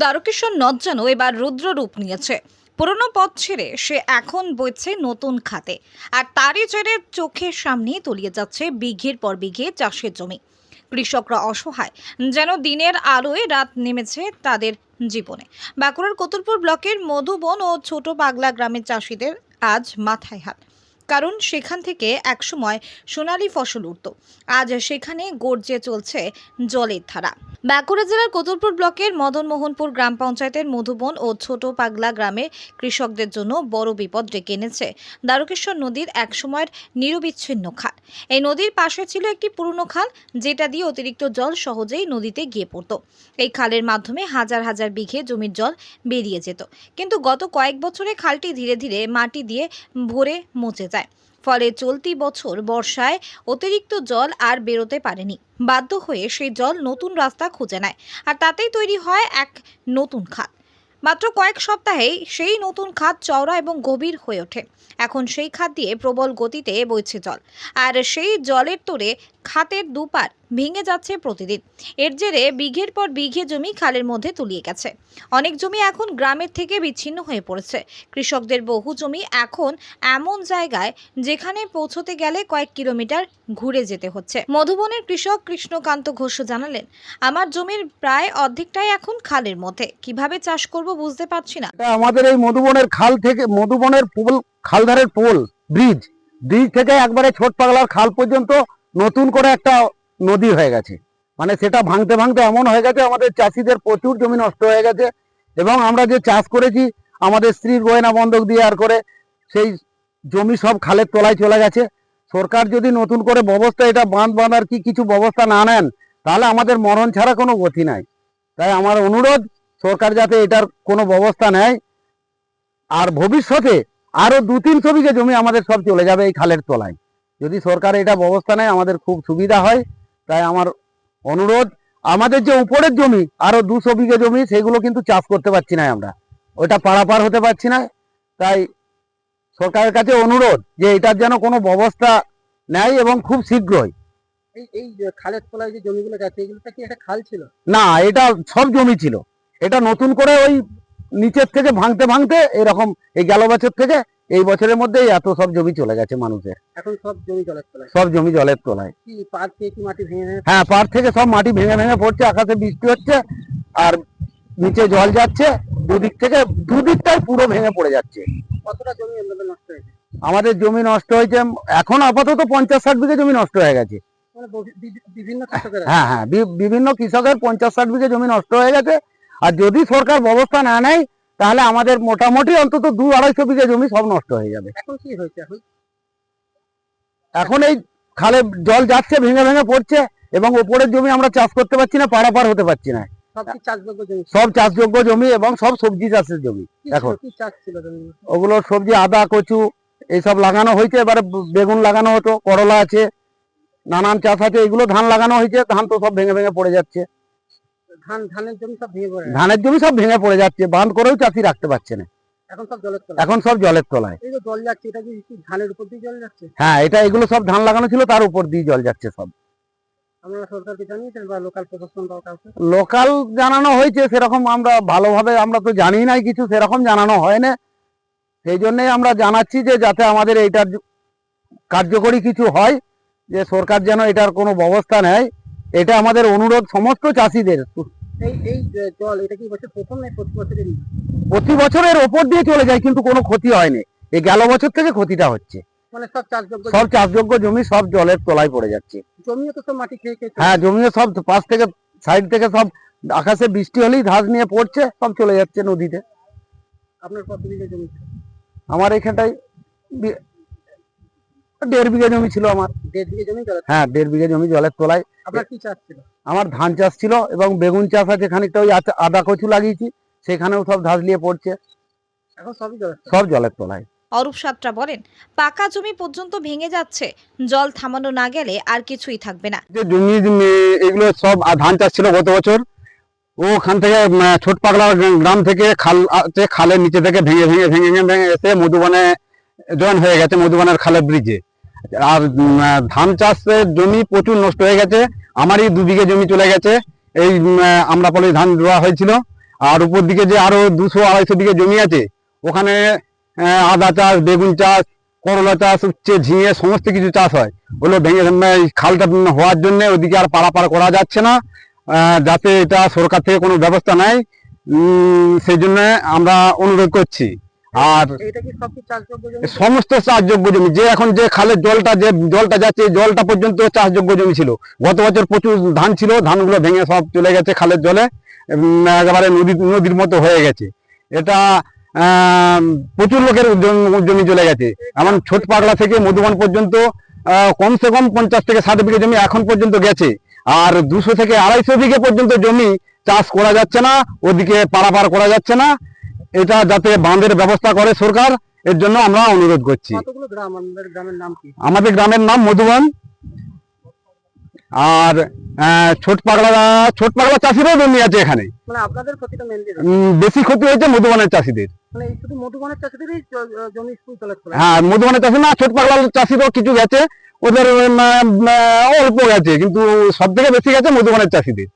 দ্বারকেশ্বর নদ যেন এবার রুদ্র রূপ নিয়েছে। পুরনো পথ ছেড়ে সে এখন বইছে নতুন খাতে। আর তারই জেরে চোখের সামনে তলিয়ে যাচ্ছে বিঘের পর বিঘে চাষের জমি। কৃষকরা অসহায়, যেন দিনের আলোয় রাত নেমেছে তাদের জীবনে। বাঁকুড়ার কতুলপুর ব্লকের মধুবন ও ছোট পাগলা গ্রামের চাষিদের আজ মাথায় হাত। কারণ সেখান থেকে একসময় সোনালী ফসল উঠত। আজ সেখানে গর্জে চলছে জলের ধারা। বাঁকুড়া জেলার কতুলপুর ব্লকের মদনমোহনপুর গ্রাম পঞ্চায়েতের মধুবন ও ছোট পাগলা গ্রামের কৃষকদের জন্য বড় বিপদ ডেকে এনেছে দ্বারকেশ্বর নদীর একসময়ের নিরবিচ্ছিন্ন খাল। এই নদীর পাশে ছিল একটি পুরনো খাল, যেটা দিয়ে অতিরিক্ত জল সহজেই নদীতে গিয়ে পড়তো। এই খালের মাধ্যমে হাজার হাজার বিঘে জমির জল বেরিয়ে যেত। কিন্তু গত কয়েক বছরে খালটি ধীরে ধীরে মাটি দিয়ে ভরে মুছে যায়। ফলে চলতি বছর বর্ষায় অতিরিক্ত জল আর বেরোতে পারেনি। বাধ্য হয়ে সেই জল নতুন রাস্তা খুঁজে নেয়। আর তাতেই তৈরি হয় এক নতুন খাত মাত্র কয়েক সপ্তাহেই সেই নতুন খাত চওড়া এবং গভীর হয়ে ওঠে। এখন সেই খাত দিয়ে প্রবল গতিতে বইছে জল। আর সেই জলের তোরে খাতের দুপার ভেঙে যাচ্ছে প্রতিদিন। এর জেরে বিঘের পর বিঘে জমি খালের মধ্যে তুলিয়ে গেছে। অনেক জমি এখন গ্রামের থেকে বিচ্ছিন্ন হয়ে পড়েছে। কৃষকদের বহু জমি এখন এমন জায়গায় যেখানে পৌঁছতে গেলে কয়েক কিলোমিটার ঘুরে যেতে হচ্ছে। মধুবনের কৃষক কৃষ্ণকান্ত ঘোষ জানালেন, আমার জমির প্রায় অর্ধেকটাই এখন খালের মধ্যে। কীভাবে চাষ করব বুঝতে পারছি না। আমাদের এই মধুবনের খাল থেকে, মধুবনের পোল খালধারের পোল ব্রিজ। ব্রিজ থেকে একবারে ছোট পাগলার খাল পর্যন্ত নতুন করে একটা নদী হয়ে গেছে। মানে সেটা ভাঙতে ভাঙতে এমন হয়ে গেছে, আমাদের চাষিদের প্রচুর জমি নষ্ট হয়ে গেছে এবং আমরা যে চাষ করেছি, আমাদের স্ত্রীর গয়না বন্ধক দিয়ে আর করে সেই জমি সব খালের তলায় চলে গেছে। সরকার যদি নতুন করে ব্যবস্থা, এটা বাঁধ বাঁধার কি কিছু ব্যবস্থা না নেন, তাহলে আমাদের মরণ ছাড়া কোনো গতি নাই। তাই আমার অনুরোধ সরকার যাতে এটার কোনো ব্যবস্থা নেয়। আর ভবিষ্যতে আরও দু তিনশো বিঘে জমি আমাদের সব চলে যাবে এই খালের তলায়। যদি সরকার এটা ব্যবস্থা নেয় আমাদের খুব সুবিধা হয়। তাই আমার অনুরোধ আমাদের যে উপরের জমি আরও দুশো বিঘে জমি সেগুলো কিন্তু চাষ করতে পারছি না আমরা। ওটা পারাপার হতে পারছি না। তাই সরকারের কাছে অনুরোধ যে এটার যেন কোনো ব্যবস্থা নেয় এবং খুব শীঘ্রই। এই এই যে খালের তলায় যে জমিগুলো গেছে এগুলোটা কি একটা খাল ছিল? না এটা সব জমি ছিল। এটা নতুন করে ওই নিচের থেকে ভাঙতে ভাঙতে এরকম এই গেল বছর থেকে এই বছরের মধ্যে এত সব জমি চলে গেছে মানুষের। এখন সব জমি জলের তলায়। সব জমি জলের তলায়। হ্যাঁ পার থেকে সব মাটি ভেঙে ভেঙে পড়ছে আকাশে বৃষ্টি হচ্ছে আর নিচে জল যাচ্ছে দুদিক থেকে দুদিকটাই পুরো ভেঙে পড়ে যাচ্ছে। কতটা জমি আমাদের নষ্ট হয়েছে? আমাদের জমি নষ্ট হয়েছে এখন আপাতত পঞ্চাশ ষাট বিঘে জমি নষ্ট হয়ে গেছে। মানে বিভিন্ন হ্যাঁ হ্যাঁ বিভিন্ন কৃষকের পঞ্চাশ ষাট বিঘে জমি নষ্ট হয়ে গেছে আর যদি সরকার ব্যবস্থা না নেয় তাহলে আমাদের মোটামুটি অন্তত দু আড়াইশো বিঘে জমি সব নষ্ট হয়ে যাবে। এখন কি হয়েছে এখন? এখন এই খালে জল যাচ্ছে ভেঙে ভেঙে পড়ছে এবং ওপরের জমি আমরা চাষ করতে পারছি না পারাপার হতে পারছি না। সব চাষযোগ্য জমি? এবং সব সবজি চাষের জমি জমি? ওগুলো সবজি আদা কচু এইসব লাগানো হয়েছে এবারে বেগুন লাগানো হতো করলা আছে নানান চাষ আছে এগুলো ধান লাগানো হয়েছে ধান তো সব ভেঙে ভেঙে পড়ে যাচ্ছে। ধানের জমি সব ভেঙে পড়ে যাচ্ছে বাঁধ করেও চাষি রাখতে পারছে না। এখন সব জলের তলায়। এখন সব জলের তলায়। জল যাচ্ছে এটা কি কি ধানের উপর দিয়ে হ্যাঁ এটা এগুলো সব ধান লাগানো ছিল তার উপর দিয়ে জল যাচ্ছে সব। লোকাল জানানো হয়েছে সেরকম আমরা ভালোভাবে আমরা তো জানি নাই কিছু সেরকম জানানো হয় না। সেই জন্যই আমরা জানাচ্ছি যে যাতে আমাদের এইটার কার্যকরী কিছু হয় যে সরকার যেন এটার কোনো ব্যবস্থা নেয়। এটা আমাদের অনুরোধ সমস্ত চাষিদের। এই এই জল এটা কি বছর প্রথম নয় প্রতি বছরের প্রতি বছরের ওপর দিয়ে চলে যায় কিন্তু কোনো ক্ষতি হয়নি। এই গেল বছর থেকে ক্ষতিটা হচ্ছে। মানে সব চাষযোগ্য জমি? সব জলের তলায় পড়ে যাচ্ছে। হ্যাঁ জমিও সব পাশ থেকে সাইড থেকে সব আকাশে বৃষ্টি হলেই ধাস নিয়ে পড়ছে সব চলে যাচ্ছে নদীতে। আপনার? আমার এখানটায় বি- দেড় বিঘা জমি ছিল আমার। দেড় বিঘা জমি হ্যাঁ দেড় বিঘা জমি জলের তলায়। আপনার কি চাষ ছিল? আমার ধান চাষ ছিল এবং বেগুন চাষ আছে খানিকটা ওই আদা কচু লাগিয়েছি সেখানেও সব ধাস নিয়ে পড়ছে। এখন সবই জলের তলায়। সব জলের তলায়। অরূপ সাতরা বলেন পাকা জমি পর্যন্ত ভেঙে যাচ্ছে জল থামানো না গেলে আর কিছুই থাকবে না। যে জমি এগুলো সব ধান চাষ ছিল গত বছর। ওখান থেকে ছোট পাগলা গ্রাম থেকে খাল আছে খালের নিচে থেকে ভেঙে ভেঙে ভেঙে ভেঙে ভেঙে এসে মধুবনে জয়েন হয়ে গেছে মধুবনের খালের ব্রিজে আর ধান চাষের জমি প্রচুর নষ্ট হয়ে গেছে। আমারই দু বিঘে জমি চলে গেছে। এই আমরা আহ, ধান রোয়া হয়েছিল। আর উপর দিকে যে আরও দুশো আড়াইশো দিকে জমি আছে ওখানে আদা চাষ বেগুন চাষ করলা চাষ হচ্ছে ঝিঙে সমস্ত কিছু চাষ হয়। ওগুলো ভেঙে খালটা হওয়ার জন্য ওদিকে আর পারাপার করা যাচ্ছে না। যাতে এটা সরকার থেকে কোনো ব্যবস্থা নেয় সেই জন্য আমরা অনুরোধ করছি। আর সমস্ত চাষযোগ্য জমি। যে এখন যে খালের জলটা যে জলটা যাচ্ছে জলটা পর্যন্ত চাষযোগ্য জমি ছিল। গত বছর প্রচুর ধান ছিল ধানগুলো ভেঙে সব চলে গেছে খালের জলে। একেবারে নদী নদীর মতো হয়ে গেছে। এটা প্রচুর লোকের জমি চলে গেছে। এমন ছোট পাগলা থেকে মধুবন পর্যন্ত কমসে কম পঞ্চাশ থেকে ষাট বিঘে জমি এখন পর্যন্ত গেছে। আর দুশো থেকে আড়াইশো বিঘে পর্যন্ত জমি চাষ করা যাচ্ছে না ওদিকে পারাপার করা যাচ্ছে না। এটা যাতে বাঁধের ব্যবস্থা করে সরকার এর জন্য আমরা অনুরোধ করছি। আমাদের গ্রামের নাম মধুবন। আর ছোট পাগলা ছোট পাগলা চাষিরও জমি আছে এখানে। মানে বেশি ক্ষতি হয়েছে মধুবনের চাষিদের। মানে হ্যাঁ মধুবনের চাষি না ছোট পাগলা চাষিরও কিছু গেছে। ওদের অল্প গেছে কিন্তু সব থেকে বেশি গেছে মধুবনের চাষিদের।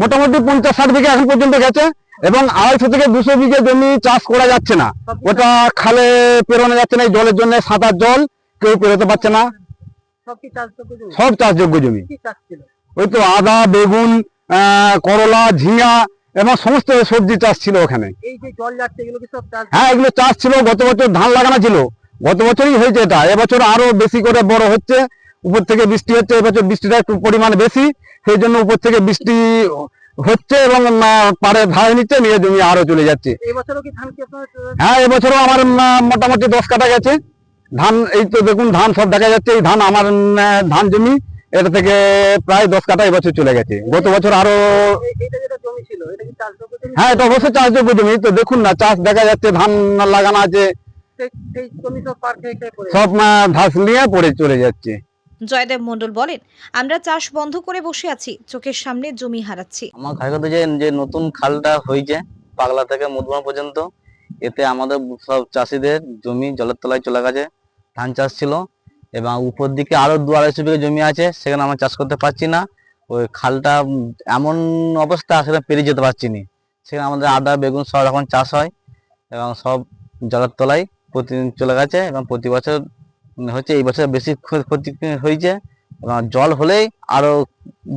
মোটামুটি পঞ্চাশ ষাট বিঘা এখন পর্যন্ত গেছে। এবং আড়াইশো থেকে দুশো বিঘে জমি চাষ করা যাচ্ছে না। ওটা খালে পেরোনো যাচ্ছে না এই জলের জন্য সাঁতার জল কেউ পেরোতে পারছে না। সব চাষযোগ্য জমি? ওই তো আদা বেগুন করলা ঝিঙা এবং সমস্ত সবজি চাষ ছিল ওখানে। হ্যাঁ এগুলো চাষ ছিল গত বছর ধান লাগানো ছিল। গত বছরই হয়েছে এটা। এবছর আরও বেশি করে বড় হচ্ছে। উপর থেকে বৃষ্টি হচ্ছে এবছর বৃষ্টিটা একটু পরিমাণ বেশি। সেই জন্য উপর থেকে বৃষ্টি হচ্ছে এবং পাড়ে ধারে নিচ্ছে নিয়ে জমি আরও চলে যাচ্ছে। হ্যাঁ এবছরও আমার মোটামুটি দশ কাটা গেছে। ধান এই তো দেখুন ধান সব দেখা যাচ্ছে এই ধান আমার ধান জমি এটা থেকে প্রায় দশ কাটা এবছর চলে গেছে। গত বছর আরও হ্যাঁ এটা অবশ্যই চাষযোগ্য জমি তো দেখুন না চাষ দেখা যাচ্ছে ধান লাগানো আছে। সব পার ধাস নিয়ে পড়ে চলে যাচ্ছে। জয়দেব মণ্ডল বলেন, আমরা চাষ বন্ধ করে বসে আছি, চোখের সামনে জমি হারাচ্ছি। আমার খাগত যে যে নতুন খালটা হয়েছে, পাগলা থেকে মধুবন পর্যন্ত, এতে আমাদের সব চাষিদের জমি জলের তলায় চলে গেছে, ধান চাষ ছিল, এবং উপর দিকে আরও দু আড়াইশো বিঘা জমি আছে, সেখানে আমরা চাষ করতে পারছি না। ওই খালটা এমন অবস্থা, সেখানে পেরিয়ে যেতে পারছি না। সেখানে আমাদের আদা, বেগুন সব এখন চাষ হয়, এবং সব জলের তলায় প্রতিদিন চলে গেছে, এবং প্রতি বছর হচ্ছে এই বছর বেশি ক্ষতি হয়েছে এবং জল হলেই আরও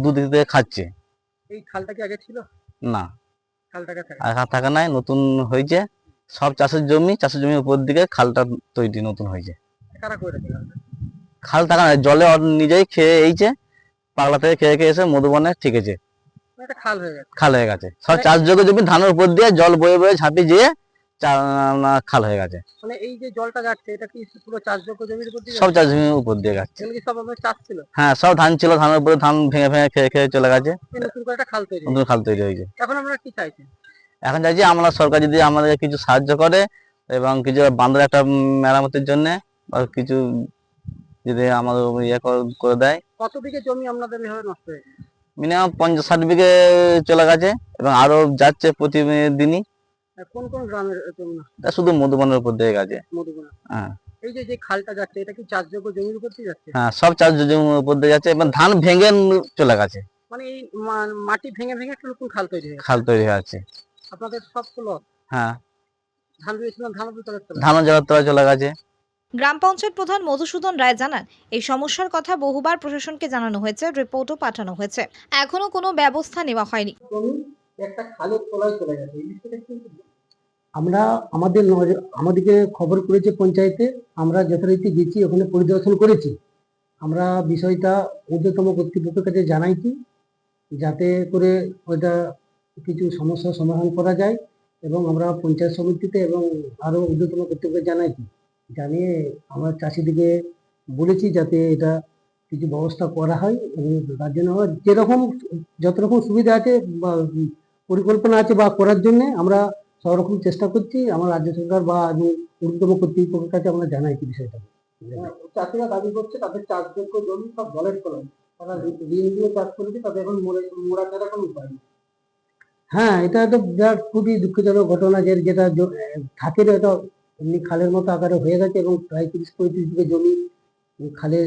দুদিক থেকে খাচ্ছে। এই খালটা কি আগে ছিল? না। খালটাকে থাকে। থাকা নাই নতুন হয়েছে। সব চাষের জমি চাষের জমির উপর দিকে খালটা তৈরি নতুন হয়েছে। খালটা? খাল থাকা নাই জলে নিজেই খেয়ে এইছে পাগলা থেকে খেয়ে খেয়ে এসে মধুবনে ঠিকেছে মানে খাল হয়ে গেছে। সব মানে- চাষযোগ্য জমি ধানের উপর দিয়ে জল বয়ে বয়ে ঝাঁপি যেয়ে খাল হয়ে গেছে। মানে এই যে জলটা যাচ্ছে এটা কি পুরো চাষযোগ্য জমির উপর দিয়ে সব চাষ জমির উপর দিয়ে যাচ্ছে। কি সব আপনার চাষ ছিল? হ্যাঁ সব ধান ছিল ধানের উপরে ধান ভেঙে ভেঙে খেয়ে খেয়ে চলে গেছে। নতুন করে একটা খাল তৈরি হয়েছে। নতুন খাল তৈরি হয়েছে। এখন আমরা কি চাইছি? এখন চাইছি আমরা সরকার যদি আমাদের কিছু সাহায্য করে এবং কিছু বান্ধব একটা মেরামতের জন্য বা কিছু যদি আমাদের ইয়ে করে দেয়। কত বিঘে জমি আপনাদের এভাবে নষ্ট হয়েছে? মিনিমাম পঞ্চাশ ষাট বিঘে চলে গেছে এবং আরও যাচ্ছে প্রতিদিনই। কোন কোন গ্রামের শুধু মধুবনের উপর দিয়ে গেছে। মধুবনা হ্যাঁ। এই যে যে খালটা যাচ্ছে এটা কি চাষযোগ্য জমির উপর দিয়ে যাচ্ছে? হ্যাঁ সব চাষ জমির উপর দিয়ে যাচ্ছে এবং ধান ভেঙে চলে গেছে। মানে এই মাটি ভেঙে ভেঙে একটা নতুন খাল তৈরি হয়েছে? খাল তৈরি হয়ে আছে আপনাদের সবগুলো হ্যাঁ। ধান রুয়েছিলাম ধান উপর চলে গেছে। গ্রাম পঞ্চায়েত প্রধান মধুসূদন রায় জানান এই সমস্যার কথা বহুবার প্রশাসনকে জানানো হয়েছে রিপোর্টও পাঠানো হয়েছে। এখনও কোনো ব্যবস্থা নেওয়া হয়নি। একটা খালের তলায় চলে গেছে। এই বিষয়টা কি? আমরা আমাদের আমাদেরকে খবর করেছে পঞ্চায়েতে, আমরা যথারীতি গেছি, ওখানে পরিদর্শন করেছি। আমরা বিষয়টা ঊর্ধ্বতম কর্তৃপক্ষের কাছে জানাইছি, যাতে করে ওইটা কিছু সমস্যার সমাধান করা যায় এবং আমরা পঞ্চায়েত সমিতিতে এবং আরও ঊর্ধ্বতম কর্তৃপক্ষকে জানাইছি। জানিয়ে আমরা চাষিদিকে বলেছি যাতে এটা কিছু ব্যবস্থা করা হয় এবং তার জন্য আমরা যেরকম যত রকম সুবিধা আছে বা পরিকল্পনা আছে বা করার জন্যে আমরা সব রকম চেষ্টা করছি আমার রাজ্য সরকার বা আমি ঊর্ধ্বতম কর্তৃপক্ষের কাছে আমরা জানাইছি বিষয়টা। চাষিরা দাবি করছে তাদের চাষযোগ্য জমি সব জলের তলায় তারা ঋণ দিয়ে চাষ করেছে তাদের এখন মরে মোড়া ছাড়া কোনো উপায় নেই। হ্যাঁ এটা তো বিরাট খুবই দুঃখজনক ঘটনা যে যেটা থাকে না, এটা এমনি খালের মতো আকারে হয়ে গেছে এবং প্রায় তিরিশ পঁয়ত্রিশ বিঘে জমি খালে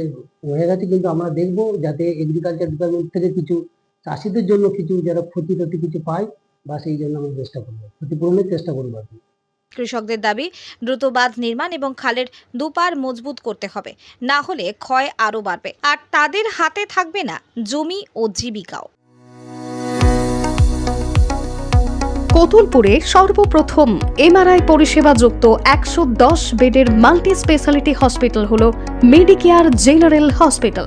হয়ে গেছে কিন্তু আমরা দেখব যাতে এগ্রিকালচার ডিপার্টমেন্ট থেকে কিছু চাষিদের জন্য কিছু যারা ক্ষতি ক্ষতি কিছু পায় বা সেই জন্য আমরা চেষ্টা করব ক্ষতিপূরণের চেষ্টা করব আর কি। কৃষকদের দাবি দ্রুত বাঁধ নির্মাণ এবং খালের দুপার মজবুত করতে হবে না হলে ক্ষয় আরও বাড়বে। আর তাদের হাতে থাকবে না জমি ও জীবিকাও। কতুলপুরে সর্বপ্রথম এমআরআই পরিষেবা যুক্ত একশো দশ বেডের মাল্টি স্পেশালিটি হসপিটাল হল মেডিকেয়ার জেনারেল হসপিটাল।